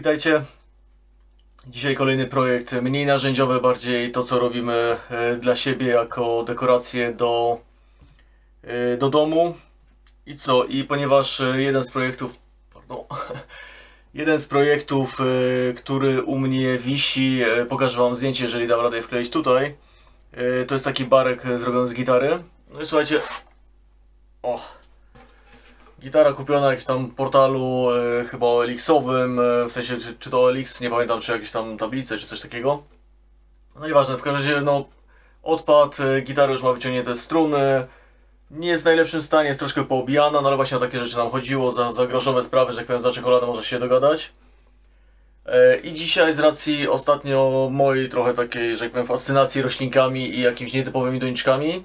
Witajcie. Dzisiaj kolejny projekt mniej narzędziowy, bardziej to co robimy e, dla siebie jako dekoracje do, e, do domu. I co? I ponieważ e, jeden z projektów, pardon, jeden z projektów, który u mnie wisi, pokażę wam zdjęcie, jeżeli dam radę je wkleić tutaj. To jest taki barek zrobiony z gitary. No i słuchajcie, o, Gitara kupiona w jakimś tam portalu e, chyba OLX-owym, e, w sensie czy, czy to OLX, nie pamiętam, czy jakieś tam tablice, czy coś takiego. No nieważne, w każdym razie no odpad, e, gitara już ma wyciągnięte struny, nie jest w najlepszym stanie, jest troszkę poobijana, no ale właśnie o takie rzeczy nam chodziło, za, za groszowe sprawy, że jak powiem, za czekoladę można się dogadać. E, I dzisiaj z racji ostatnio mojej trochę takiej, że jak powiem, fascynacji roślinkami i jakimiś nietypowymi doniczkami,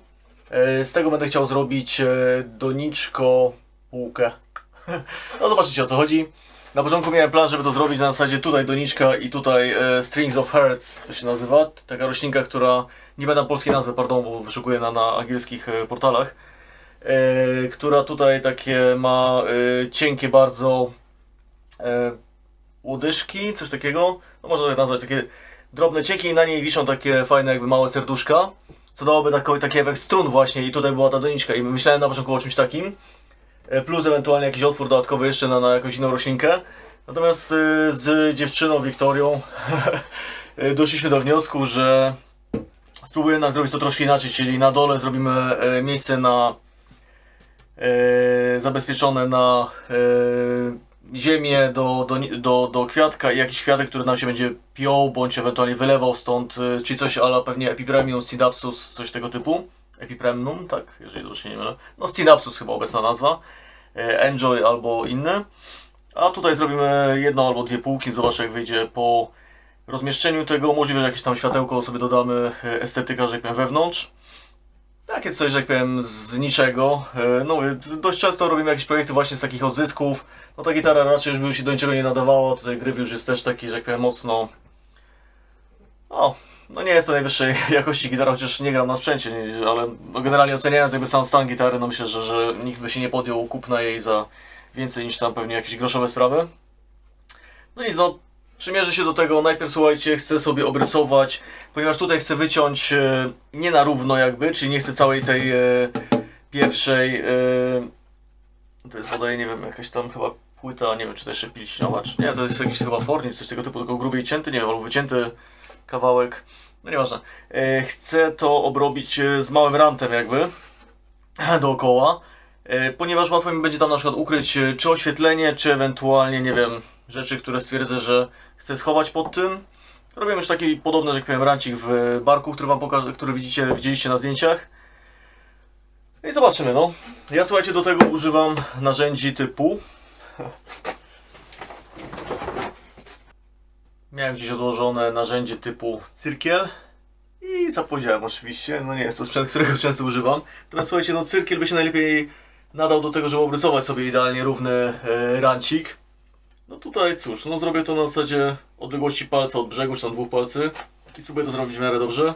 e, z tego będę chciał zrobić e, doniczko półkę. No zobaczycie o co chodzi. Na początku miałem plan, żeby to zrobić na zasadzie tutaj doniczka i tutaj e, Strings of Hearts to się nazywa. Taka roślinka, która, nie będę polskiej nazwy, pardon, bo wyszukuję na, na angielskich e, portalach. E, która tutaj takie ma e, cienkie bardzo e, łodyżki, coś takiego. No można tak nazwać, takie drobne cieki i na niej wiszą takie fajne jakby małe serduszka. Co dałoby taki, taki efekt strun właśnie i tutaj była ta doniczka i myślałem na początku o czymś takim. E, plus ewentualnie jakiś otwór dodatkowy jeszcze na, na jakąś inną roślinkę. Natomiast y, z dziewczyną Wiktorią y, doszliśmy do wniosku, że spróbujemy jednak zrobić to troszkę inaczej, czyli na dole zrobimy e, miejsce na e, zabezpieczone na e, ziemię do, do, do, do kwiatka i jakiś kwiatek, który nam się będzie piął, bądź ewentualnie wylewał stąd, e, czy coś ala pewnie Epipremium, Scindapsus, coś tego typu. Epipremnum, tak, jeżeli dobrze się nie mylę. No Scindapsus chyba obecna nazwa. E, Enjoy albo inny. A tutaj zrobimy jedną albo dwie półki, zobaczę jak wyjdzie po rozmieszczeniu tego. Możliwe, że jakieś tam światełko sobie dodamy, e, estetyka, że tak powiem, wewnątrz. Takie coś, że tak powiem, z niczego. E, No, dość często robimy jakieś projekty właśnie z takich odzysków. No ta gitara raczej już by się do niczego nie nadawała. Tutaj gryw już jest też taki, że tak powiem, mocno... O, no nie jest to najwyższej jakości gitara, chociaż nie gram na sprzęcie, nie, ale generalnie oceniając jakby sam stan gitary, no myślę, że, że nikt by się nie podjął kupna jej za więcej niż tam pewnie jakieś groszowe sprawy. No i no, przymierzę się do tego, najpierw słuchajcie, chcę sobie obrysować, ponieważ tutaj chcę wyciąć e, nie na równo jakby, czyli nie chcę całej tej e, pierwszej, e, to jest podaje, nie wiem, jakaś tam chyba płyta, nie wiem czy to jeszcze pilśniowa, czy nie, to jest jakiś chyba fornic, coś tego typu, tylko grubiej cięty, nie wiem, albo wycięty kawałek, no nieważne. E, chcę to obrobić e, z małym rantem jakby, dookoła, e, ponieważ łatwo mi będzie tam na przykład ukryć czy oświetlenie, czy ewentualnie, nie wiem, rzeczy, które stwierdzę, że chcę schować pod tym. Robię już taki podobny, że tak powiem, rancik w barku, który wam pokażę, który widzicie, widzieliście na zdjęciach. I zobaczymy, no. Ja słuchajcie, do tego używam narzędzi typu Miałem gdzieś odłożone narzędzie typu cyrkiel i zapowiedziałem oczywiście, no nie jest to sprzęt, którego często używam. Teraz słuchajcie, no cyrkiel by się najlepiej nadał do tego, żeby obrysować sobie idealnie równy e, rancik. No tutaj cóż, no zrobię to na zasadzie odległości palca od brzegu, czy tam dwóch palcy i spróbuję to zrobić w miarę dobrze.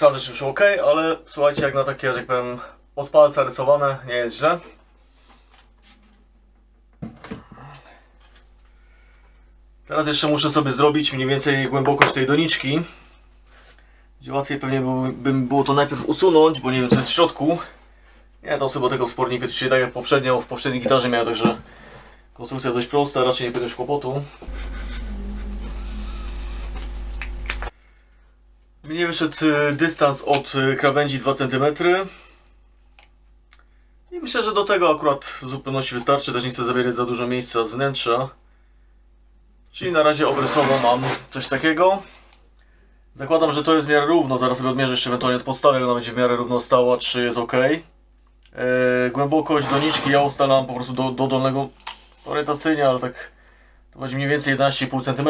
Czy już ok, ale słuchajcie, jak na takie, że tak powiem, od palca rysowane, nie jest źle. Teraz jeszcze muszę sobie zrobić mniej więcej głębokość tej doniczki. Gdzie łatwiej pewnie by, by mi było to najpierw usunąć, bo nie wiem co jest w środku. Nie dam sobie tego wspornika, czyli tak jak poprzednio, w poprzedniej gitarze miałem, także konstrukcja dość prosta, raczej nie będzie kłopotu. Mnie wyszedł y, dystans od y, krawędzi 2 cm. I myślę, że do tego akurat w zupełności wystarczy. Też nie chcę zabierać za dużo miejsca z wnętrza. Czyli na razie obrysowo mam coś takiego. Zakładam, że to jest w miarę równo. Zaraz sobie odmierzę jeszcze ewentualnie od podstawy, jak ona będzie w miarę równo stała, czy jest ok. Eee, głębokość doniczki ja ustalam po prostu do, do dolnego orientacyjnie, ale tak to będzie mniej więcej 11,5 cm.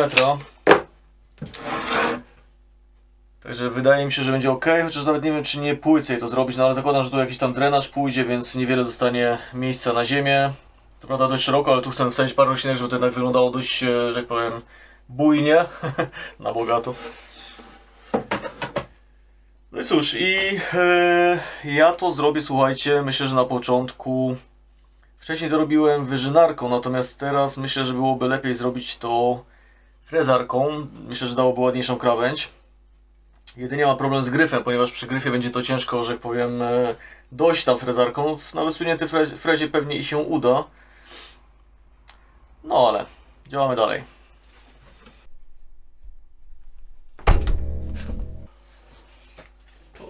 Także wydaje mi się, że będzie ok, chociaż nawet nie wiem, czy nie płycej to zrobić, no ale zakładam, że tu jakiś tam drenaż pójdzie, więc niewiele zostanie miejsca na ziemię. Co prawda dość szeroko, ale tu chcę wsadzić parę roślinek, żeby to jednak wyglądało dość, e, że tak powiem, bujnie, na bogato. No i cóż, i e, ja to zrobię, słuchajcie, myślę, że na początku. Wcześniej to robiłem wyżynarką, natomiast teraz myślę, że byłoby lepiej zrobić to frezarką. Myślę, że dałoby ładniejszą krawędź. Jedynie mam problem z gryfem, ponieważ przy gryfie będzie to ciężko, że powiem, e, dojść tam frezarką. Na wysunięty frez, frezie pewnie i się uda. No ale działamy dalej.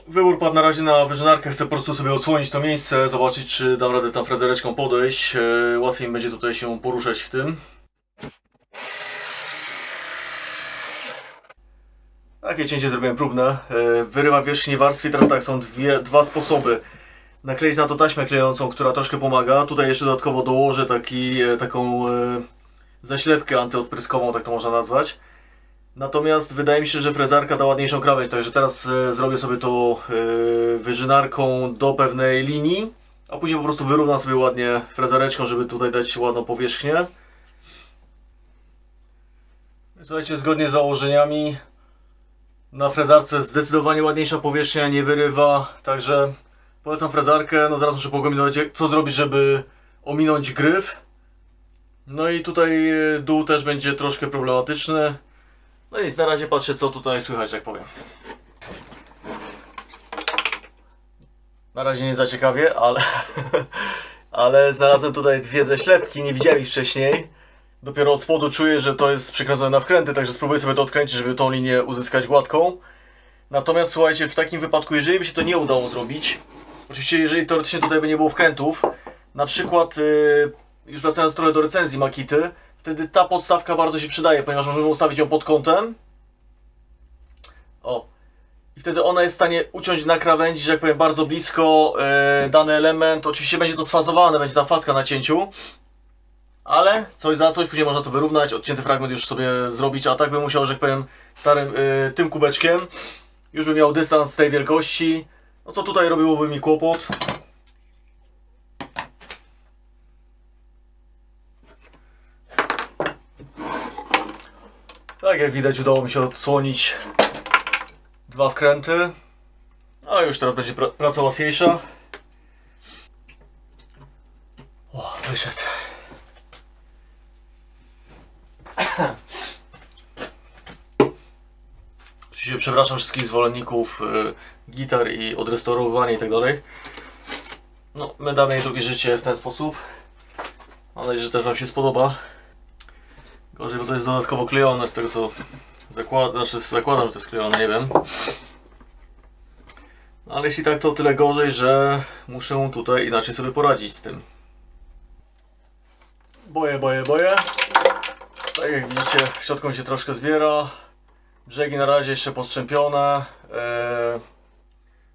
Wybór padł na razie na wyżynarkę. Chcę po prostu sobie odsłonić to miejsce, zobaczyć czy dam radę tam frezereczką podejść. E, Łatwiej mi będzie tutaj się poruszać w tym. Takie cięcie zrobiłem próbne. E, Wyrywa wierzchni warstwy. Teraz tak, są dwie, dwa sposoby. Nakleić na to taśmę klejącą, która troszkę pomaga. Tutaj jeszcze dodatkowo dołożę taki, e, taką e, zaślepkę antyodpryskową, tak to można nazwać. Natomiast wydaje mi się, że frezarka da ładniejszą krawędź, także teraz zrobię sobie to wyżynarką do pewnej linii, a później po prostu wyrównam sobie ładnie frezareczką, żeby tutaj dać ładną powierzchnię. Słuchajcie, zgodnie z założeniami na frezarce zdecydowanie ładniejsza powierzchnia, nie wyrywa, także polecam frezarkę. No zaraz muszę jak- co zrobić, żeby ominąć gryf. No i tutaj e, dół też będzie troszkę problematyczny. No nic, na razie patrzę co tutaj słychać, jak powiem. Na razie nie za ciekawie, ale, ale znalazłem tutaj dwie ześlepki, nie widziałem ich wcześniej. Dopiero od spodu czuję, że to jest przykręcone na wkręty, także spróbuję sobie to odkręcić, żeby tą linię uzyskać gładką. Natomiast słuchajcie, w takim wypadku, jeżeli by się to nie udało zrobić, oczywiście jeżeli teoretycznie tutaj by nie było wkrętów, na przykład, yy, już wracając trochę do recenzji Makity, wtedy ta podstawka bardzo się przydaje, ponieważ możemy ustawić ją pod kątem. O. I wtedy ona jest w stanie uciąć na krawędzi, że jak powiem, bardzo blisko e, dany element. Oczywiście będzie to sfazowane, będzie ta faska na cięciu. Ale coś za coś, później można to wyrównać, odcięty fragment już sobie zrobić, a tak bym musiał, że jak powiem, starym e, tym kubeczkiem. Już bym miał dystans tej wielkości. No co tutaj robiłoby mi kłopot. Tak jak widać udało mi się odsłonić dwa wkręty. A już teraz będzie pra praca łatwiejsza. O, wyszedł. Oczywiście przepraszam wszystkich zwolenników y, gitar i odrestaurowywania i tak dalej. No, my damy jej drugie życie w ten sposób. Mam nadzieję, że też Wam się spodoba. Gorzej, bo to jest dodatkowo klejone z tego co zakładam, znaczy zakładam, że to jest klejone, nie wiem. No, ale jeśli tak, to tyle gorzej, że muszę tutaj inaczej sobie poradzić z tym. Boję, boję, boję. Tak jak widzicie, środką się troszkę zbiera. Brzegi na razie jeszcze postrzępione. Eee,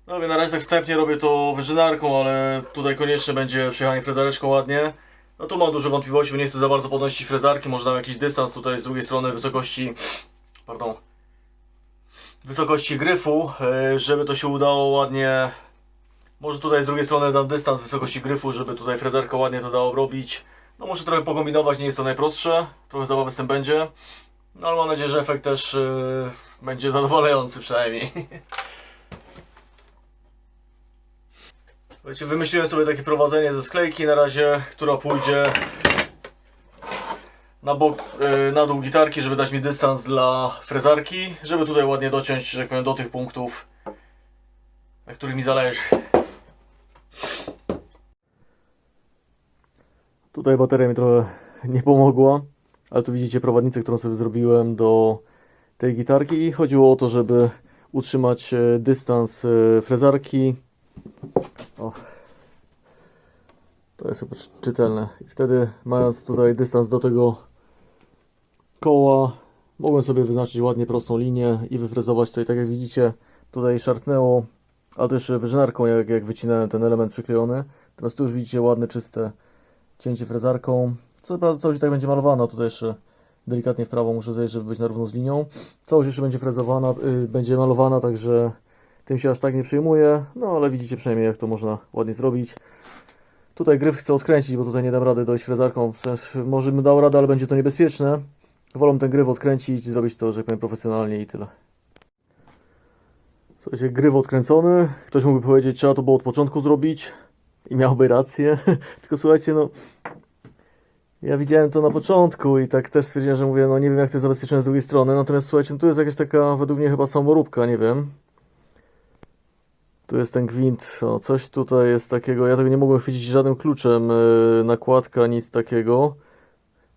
no więc na razie tak wstępnie robię to wyżynarką, ale tutaj koniecznie będzie przejechanie frezareczką ładnie. No tu mam dużo wątpliwości, bo nie chcę za bardzo podnosić frezarki, może dam jakiś dystans tutaj z drugiej strony wysokości, pardon, wysokości gryfu, e, żeby to się udało ładnie, może tutaj z drugiej strony dam dystans wysokości gryfu, żeby tutaj frezarka ładnie to dało robić. No muszę trochę pokombinować, nie jest to najprostsze, trochę zabawy z tym będzie, no ale mam nadzieję, że efekt też e, będzie zadowalający przynajmniej. Wiecie, wymyśliłem sobie takie prowadzenie ze sklejki na razie, która pójdzie na bok, yy, na dół gitarki, żeby dać mi dystans dla frezarki, żeby tutaj ładnie dociąć, że tak powiem, do tych punktów, na których mi zależy. Tutaj bateria mi trochę nie pomogła, ale tu widzicie prowadnicę, którą sobie zrobiłem do tej gitarki i chodziło o to, żeby utrzymać e, dystans e, frezarki o. To jest chyba czytelne. I wtedy mając tutaj dystans do tego koła, mogłem sobie wyznaczyć ładnie prostą linię i wyfrezować tutaj, tak jak widzicie, tutaj szarpnęło, a też wyżynarką, jak, jak wycinałem ten element przyklejony. Teraz tu już widzicie ładne, czyste cięcie frezarką. Co prawda całość tak będzie malowana, tutaj jeszcze delikatnie w prawo muszę zejść, żeby być na równo z linią. Całość jeszcze będzie frezowana, y, będzie malowana, także tym się aż tak nie przejmuję, no ale widzicie przynajmniej jak to można ładnie zrobić. Tutaj gryf chcę odkręcić, bo tutaj nie dam rady dojść frezarką. Też może bym dał radę, ale będzie to niebezpieczne. wolą ten gryw odkręcić, zrobić to, że tak powiem, profesjonalnie i tyle. Słuchajcie, gryw odkręcony. Ktoś mógłby powiedzieć, trzeba to było od początku zrobić i miałby rację. Tylko słuchajcie, no ja widziałem to na początku i tak też stwierdziłem, że mówię, no nie wiem jak to jest zabezpieczone z drugiej strony, natomiast słuchajcie, no tu jest jakaś taka według mnie chyba samoróbka, nie wiem. Tu jest ten gwint, o, coś tutaj jest takiego, ja tego nie mogłem chwycić żadnym kluczem, yy, nakładka, nic takiego.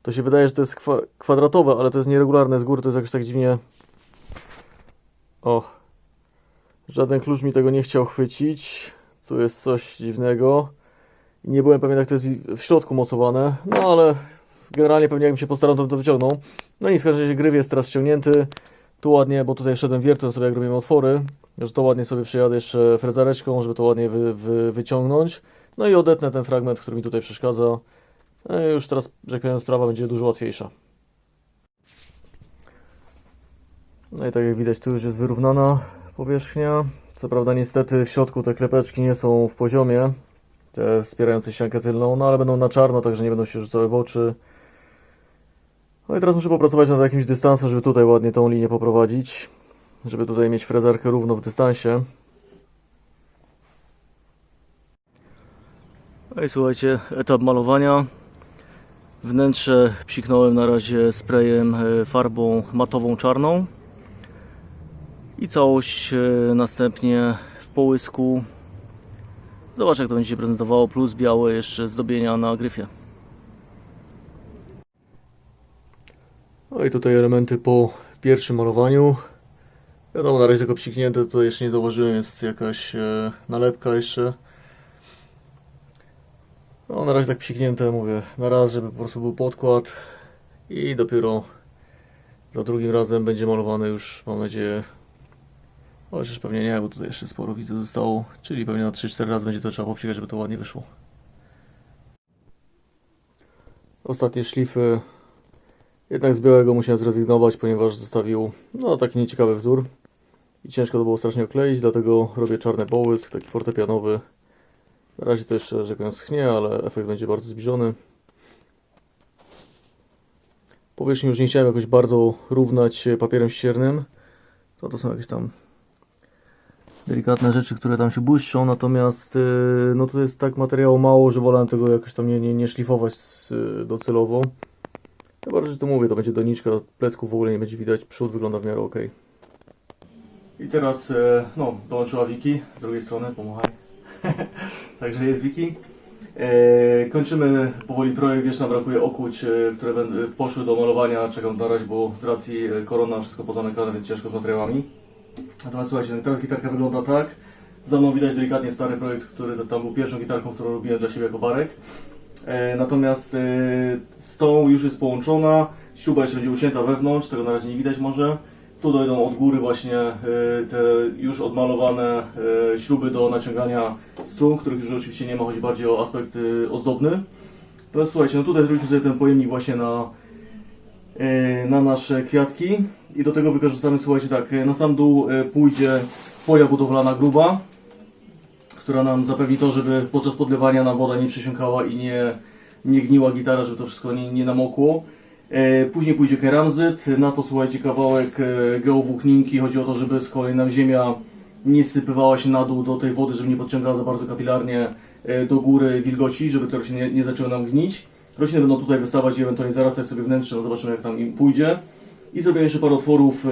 To się wydaje, że to jest kwa kwadratowe, ale to jest nieregularne z góry, to jest jakoś tak dziwnie... O, żaden klucz mi tego nie chciał chwycić, tu jest coś dziwnego. Nie byłem pewien, jak to jest w- w środku mocowane, no ale generalnie pewnie jakbym się postarał, to bym to wyciągnął. No i w każdym razie gryw jest teraz ściągnięty. Tu ładnie, bo tutaj szedłem wiertłem sobie, jak robimy otwory, że to ładnie sobie przejadę jeszcze frezareczką, żeby to ładnie wy, wy, wyciągnąć. No i odetnę ten fragment, który mi tutaj przeszkadza. No i już teraz, że tak powiem, sprawa będzie dużo łatwiejsza. No i tak jak widać, tu już jest wyrównana powierzchnia. Co prawda, niestety w środku te klepeczki nie są w poziomie, te wspierające ściankę tylną, no ale będą na czarno, także nie będą się rzucały w oczy. No i teraz muszę popracować nad jakimś dystansem, żeby tutaj ładnie tą linię poprowadzić, żeby tutaj mieć frezarkę równo w dystansie. No i słuchajcie, etap malowania. Wnętrze psiknąłem na razie sprayem, e, farbą matową czarną i całość e, następnie w połysku Zobacz jak to będzie się prezentowało, plus białe jeszcze zdobienia na gryfie. No i tutaj elementy po pierwszym malowaniu. Wiadomo, na razie tylko psiknięte, tutaj jeszcze nie zauważyłem, jest jakaś e, nalepka jeszcze. No na razie tak psiknięte, mówię, na raz, żeby po prostu był podkład i dopiero za drugim razem będzie malowany już, mam nadzieję, Chociaż pewnie nie, bo tutaj jeszcze sporo widzę zostało. Czyli pewnie na 3-4 razy będzie to trzeba popsikać, żeby to ładnie wyszło. Ostatnie szlify. Jednak z białego musiałem zrezygnować, ponieważ zostawił no taki nieciekawy wzór. I ciężko to było strasznie okleić, dlatego robię czarny połysk, taki fortepianowy. Na razie to jeszcze, powiem, schnie, ale efekt będzie bardzo zbliżony. Powierzchnię już nie chciałem jakoś bardzo równać papierem ściernym. To to są jakieś tam delikatne rzeczy, które tam się błyszczą, natomiast yy, no tu jest tak materiału mało, że wolałem tego jakoś tam nie, nie, nie szlifować yy, docelowo. Chyba, że to mówię, to będzie doniczka, plecków w ogóle nie będzie widać, przód wygląda w miarę ok. I teraz, e, no, dołączyła Wiki z drugiej strony, pomachaj. Także jest Wiki. Kończymy powoli projekt, jeszcze nam brakuje okuć, które będą, poszły do malowania, czekam na razie, bo z racji korona wszystko pozamykane, więc ciężko z materiałami. Natomiast słuchajcie, teraz gitarka wygląda tak. Za mną widać delikatnie stary projekt, który tam był pierwszą gitarką, którą robiłem dla siebie jako barek. E, natomiast e, z tą już jest połączona. Śruba jeszcze będzie ucięta wewnątrz, tego na razie nie widać może. Tu dojdą od góry właśnie e, te już odmalowane e, śruby do naciągania strun, których już oczywiście nie ma, chodzi bardziej o aspekt e, ozdobny. Teraz słuchajcie, no tutaj zrobiliśmy sobie ten pojemnik właśnie na na nasze kwiatki i do tego wykorzystamy, słuchajcie, tak, e, na sam dół e, pójdzie folia budowlana gruba, która nam zapewni to, żeby podczas podlewania nam woda nie przesiąkała i nie, nie gniła gitara, żeby to wszystko nie, nie namokło. E, Później pójdzie keramzyt, na to słuchajcie kawałek e, geowłókninki, chodzi o to, żeby z kolei nam ziemia nie sypywała się na dół do tej wody, żeby nie podciągała za bardzo kapilarnie e, do góry wilgoci, żeby te rośliny nie, nie zaczęły nam gnić. Rośliny będą tutaj wystawać i ewentualnie zarastać sobie wnętrze, no zobaczymy jak tam im pójdzie. I zrobię jeszcze parę otworów, e,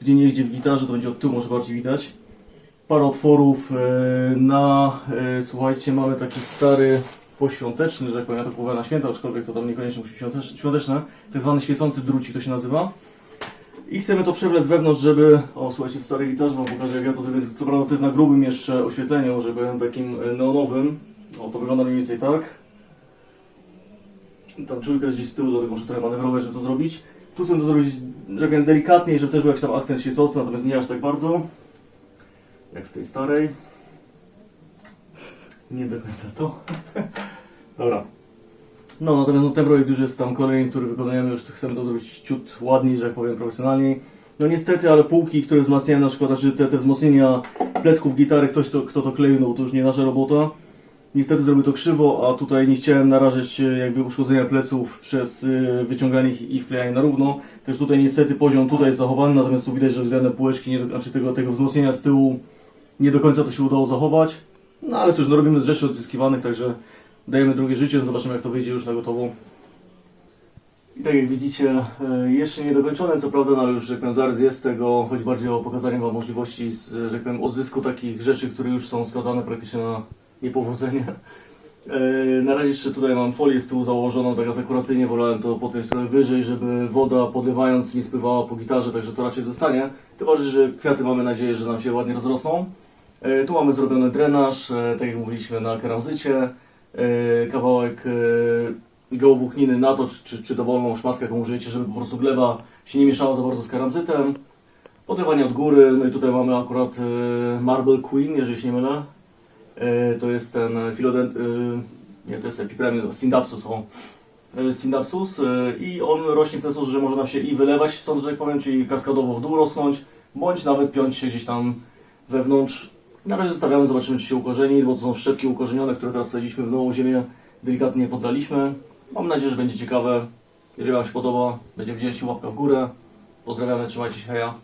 gdzie nie idzie w gitarze, to będzie od tyłu może bardziej widać. Parę otworów e, na, e, słuchajcie, mamy taki stary poświąteczny, że jak powiem, ja to kupowałem na święta, aczkolwiek to tam niekoniecznie musi być świąteczne, tak zwany świecący drucik to się nazywa. I chcemy to przewlec wewnątrz, żeby, o słuchajcie, w starej gitarze wam pokażę jak ja to zrobię, co prawda to jest na grubym jeszcze oświetleniu, żeby takim neonowym, o to wygląda mniej więcej tak. Tam czujka jest gdzieś z tyłu, dlatego muszę trochę manewrować, żeby to zrobić. Tu chcę to zrobić, że delikatniej, żeby też był jakiś tam akcent świecący, natomiast nie aż tak bardzo. Jak w tej starej. Nie do końca to. Dobra. No, natomiast no, ten projekt już jest tam kolejny, który wykonujemy, już chcemy to zrobić ciut ładniej, że jak powiem, profesjonalniej. No niestety, ale półki, które wzmacniają na przykład, znaczy te, te wzmocnienia plecków gitary, ktoś to, kto to kleił, no to już nie nasza robota. Niestety zrobił to krzywo, a tutaj nie chciałem narażać e, jakby uszkodzenia pleców przez e, wyciąganie ich i wklejanie na równo. Też tutaj niestety poziom tutaj jest zachowany, natomiast tu widać, że względem półeczki, nie znaczy tego, tego wzmocnienia z tyłu nie do końca to się udało zachować. No ale cóż, no robimy z rzeczy odzyskiwanych, także dajemy drugie życie, zobaczymy jak to wyjdzie już na gotowo. I tak jak widzicie, e, jeszcze nie dokończone, co prawda, no ale już, że zarys jest tego, choć bardziej o pokazanie Wam możliwości, z, że odzysku takich rzeczy, które już są skazane praktycznie na niepowodzenie. E, Na razie jeszcze tutaj mam folię z tyłu założoną, tak asekuracyjnie wolałem to podpiąć trochę wyżej, żeby woda podlewając nie spływała po gitarze, także to raczej zostanie. Bardziej, że kwiaty mamy nadzieję, że nam się ładnie rozrosną. E, Tu mamy zrobiony drenaż, e, tak jak mówiliśmy na keramzycie, kawałek geowłókniny na to, czy, czy, dowolną szmatkę, jaką użyjecie, żeby po prostu gleba się nie mieszała za bardzo z keramzytem. Podlewanie od góry, no i tutaj mamy akurat Marble Queen, jeżeli się nie mylę. E, To jest ten Philodent... e, Nie, to jest Epipremium, Syndapsus, o. E, Syndapsus e, i on rośnie w ten sposób, że można się i wylewać stąd, że tak powiem, czyli kaskadowo w dół rosnąć, bądź nawet piąć się gdzieś tam wewnątrz. Na razie zostawiamy, zobaczymy czy się ukorzeni, bo to są szczepki ukorzenione, które teraz wsadziliśmy w nową ziemię, delikatnie podlaliśmy. Mam nadzieję, że będzie ciekawe. Jeżeli Wam się podoba, będzie wdzięcznie łapka w górę. Pozdrawiamy, trzymajcie się, heja.